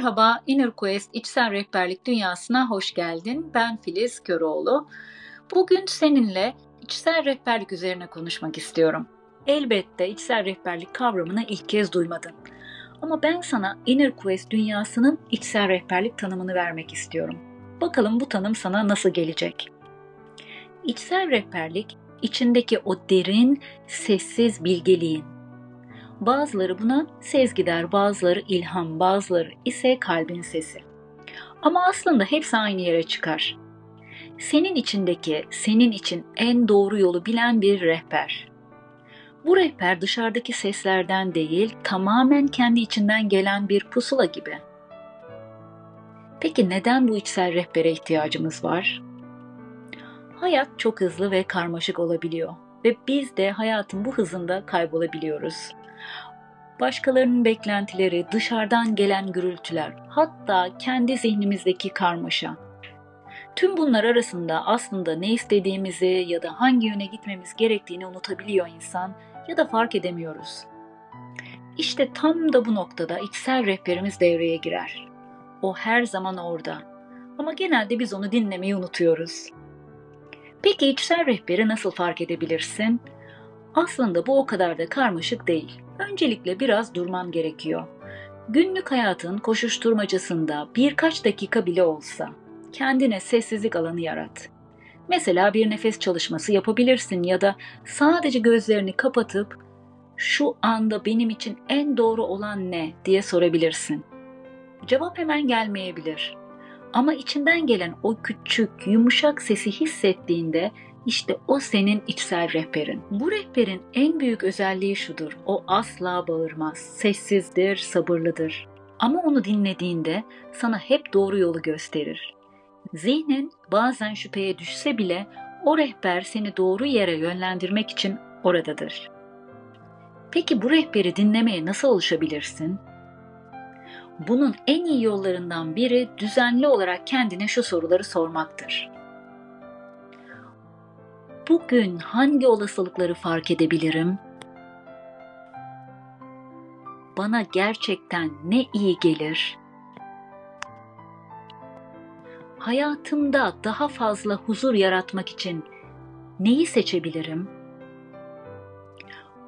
Merhaba, Inner Quest içsel rehberlik dünyasına hoş geldin. Ben Filiz Köroğlu. Bugün seninle içsel rehberlik üzerine konuşmak istiyorum. Elbette içsel rehberlik kavramını ilk kez duymadın. Ama ben sana Inner Quest dünyasının içsel rehberlik tanımını vermek istiyorum. Bakalım bu tanım sana nasıl gelecek? İçsel rehberlik, içindeki o derin, sessiz bilgeliğin, Bazıları buna sezgi der, bazıları ilham, bazıları ise kalbin sesi. Ama aslında hepsi aynı yere çıkar. Senin içindeki, senin için en doğru yolu bilen bir rehber. Bu rehber dışarıdaki seslerden değil, tamamen kendi içinden gelen bir pusula gibi. Peki neden bu içsel rehbere ihtiyacımız var? Hayat çok hızlı ve karmaşık olabiliyor ve biz de hayatın bu hızında kaybolabiliyoruz başkalarının beklentileri, dışarıdan gelen gürültüler, hatta kendi zihnimizdeki karmaşa. Tüm bunlar arasında aslında ne istediğimizi ya da hangi yöne gitmemiz gerektiğini unutabiliyor insan ya da fark edemiyoruz. İşte tam da bu noktada içsel rehberimiz devreye girer. O her zaman orada. Ama genelde biz onu dinlemeyi unutuyoruz. Peki içsel rehberi nasıl fark edebilirsin? Aslında bu o kadar da karmaşık değil. Öncelikle biraz durman gerekiyor. Günlük hayatın koşuşturmacasında birkaç dakika bile olsa kendine sessizlik alanı yarat. Mesela bir nefes çalışması yapabilirsin ya da sadece gözlerini kapatıp şu anda benim için en doğru olan ne diye sorabilirsin. Cevap hemen gelmeyebilir. Ama içinden gelen o küçük, yumuşak sesi hissettiğinde işte o senin içsel rehberin. Bu rehberin en büyük özelliği şudur. O asla bağırmaz. Sessizdir, sabırlıdır. Ama onu dinlediğinde sana hep doğru yolu gösterir. Zihnin bazen şüpheye düşse bile o rehber seni doğru yere yönlendirmek için oradadır. Peki bu rehberi dinlemeye nasıl alışabilirsin? Bunun en iyi yollarından biri düzenli olarak kendine şu soruları sormaktır bugün hangi olasılıkları fark edebilirim? Bana gerçekten ne iyi gelir? Hayatımda daha fazla huzur yaratmak için neyi seçebilirim?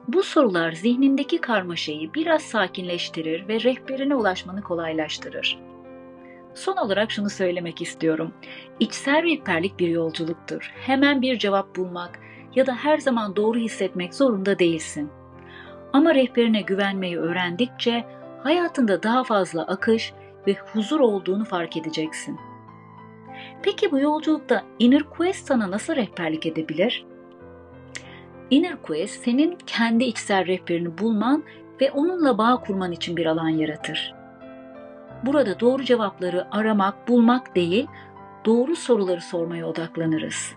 Bu sorular zihnindeki karmaşayı biraz sakinleştirir ve rehberine ulaşmanı kolaylaştırır. Son olarak şunu söylemek istiyorum. İçsel rehberlik bir yolculuktur. Hemen bir cevap bulmak ya da her zaman doğru hissetmek zorunda değilsin. Ama rehberine güvenmeyi öğrendikçe hayatında daha fazla akış ve huzur olduğunu fark edeceksin. Peki bu yolculukta Inner Quest sana nasıl rehberlik edebilir? Inner Quest senin kendi içsel rehberini bulman ve onunla bağ kurman için bir alan yaratır. Burada doğru cevapları aramak, bulmak değil, doğru soruları sormaya odaklanırız.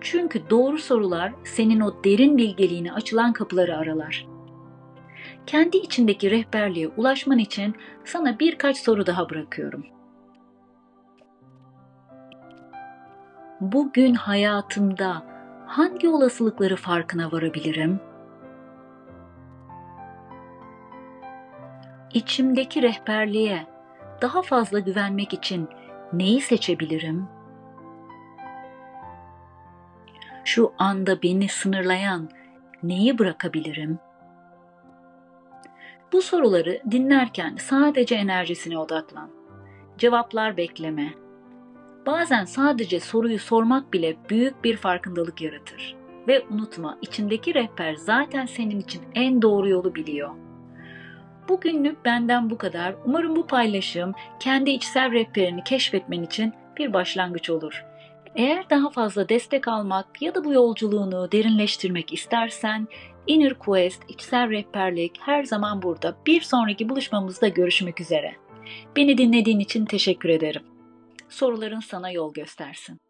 Çünkü doğru sorular senin o derin bilgeliğine açılan kapıları aralar. Kendi içindeki rehberliğe ulaşman için sana birkaç soru daha bırakıyorum. Bugün hayatımda hangi olasılıkları farkına varabilirim? içimdeki rehberliğe daha fazla güvenmek için neyi seçebilirim? Şu anda beni sınırlayan neyi bırakabilirim? Bu soruları dinlerken sadece enerjisine odaklan. Cevaplar bekleme. Bazen sadece soruyu sormak bile büyük bir farkındalık yaratır. Ve unutma, içindeki rehber zaten senin için en doğru yolu biliyor. Bugünlük benden bu kadar. Umarım bu paylaşım kendi içsel rehberini keşfetmen için bir başlangıç olur. Eğer daha fazla destek almak ya da bu yolculuğunu derinleştirmek istersen Inner Quest içsel rehberlik her zaman burada. Bir sonraki buluşmamızda görüşmek üzere. Beni dinlediğin için teşekkür ederim. Soruların sana yol göstersin.